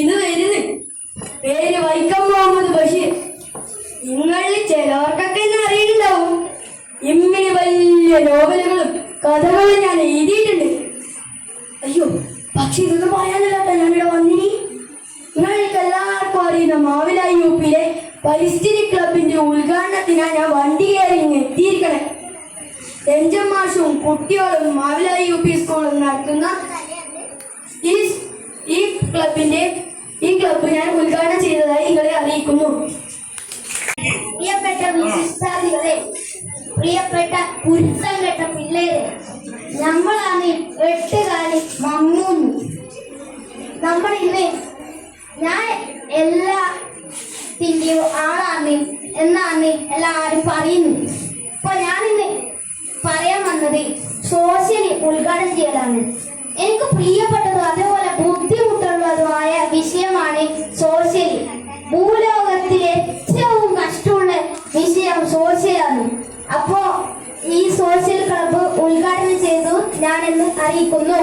ഇത് വരുന്നു. പേര് വൈക്കം മുഹമ്മദ് ബഷീർ. നിങ്ങളിൽ ചിലവർക്കൊക്കെ എന്നെ അറിയുന്നുണ്ടാവും. ഇമ്മിനി വലിയ നോവലുകളും കഥകളും ഞാൻ എഴുതിയിട്ടുണ്ട്. അയ്യോ പക്ഷെ ഇതൊന്നും പറയാനല്ല കേട്ടോ. ഞാനിവിടെ വന്നിനി. നിങ്ങൾക്ക് എല്ലാവർക്കും അറിയുന്ന മാവില യു പിയിലെ പരിസ്ഥിതി ക്ലബിന്റെ ഉദ്ഘാടനത്തിനാണ് ഞാൻ വണ്ടി കയറി ഇങ്ങ് എത്തിയിരിക്കണേ രഞ്ജൻ മാഷും കുട്ടികളും മാവിലായി യു പി സ്കൂളും നടത്തുന്ന ഈ ഈ ക്ലബിന്റെ ഈ ക്ലബ്ബ് ഞാൻ ഉദ്ഘാടനം ചെയ്തതായി നിങ്ങളെ അറിയിക്കുന്നു. പ്രിയപ്പെട്ട വിശിഷ്ടാദികളെ പ്രിയപ്പെട്ട കുരുത്തം കെട്ട പിള്ളേരെ നമ്മളാണ് എട്ടുകാലി മമ്മൂന്നു. നമ്മൾ ഇന്ന് ഞാൻ എല്ലാത്തിന്റെയും ആളാണ് എന്നാണ് എല്ലാവരും പറയുന്നു അപ്പൊ ഞാനിന്ന് പറയാൻ സോഷ്യലി ഉദ്ഘാടനം ചെയ്യലാണ്. എനിക്ക് പ്രിയപ്പെട്ടതും അതേപോലെ ബുദ്ധിമുട്ടുള്ളതുമായ വിഷയമാണ് സോഷ്യലി. ഭൂലോകത്തിലെ ഏറ്റവും കഷ്ടമുള്ള വിഷയം സോഷ്യലാണ്. അപ്പോ ഈ സോഷ്യൽ ക്ലബ്ബ് ഉദ്ഘാടനം ചെയ്തു ഞാനെന്ന് അറിയിക്കുന്നു.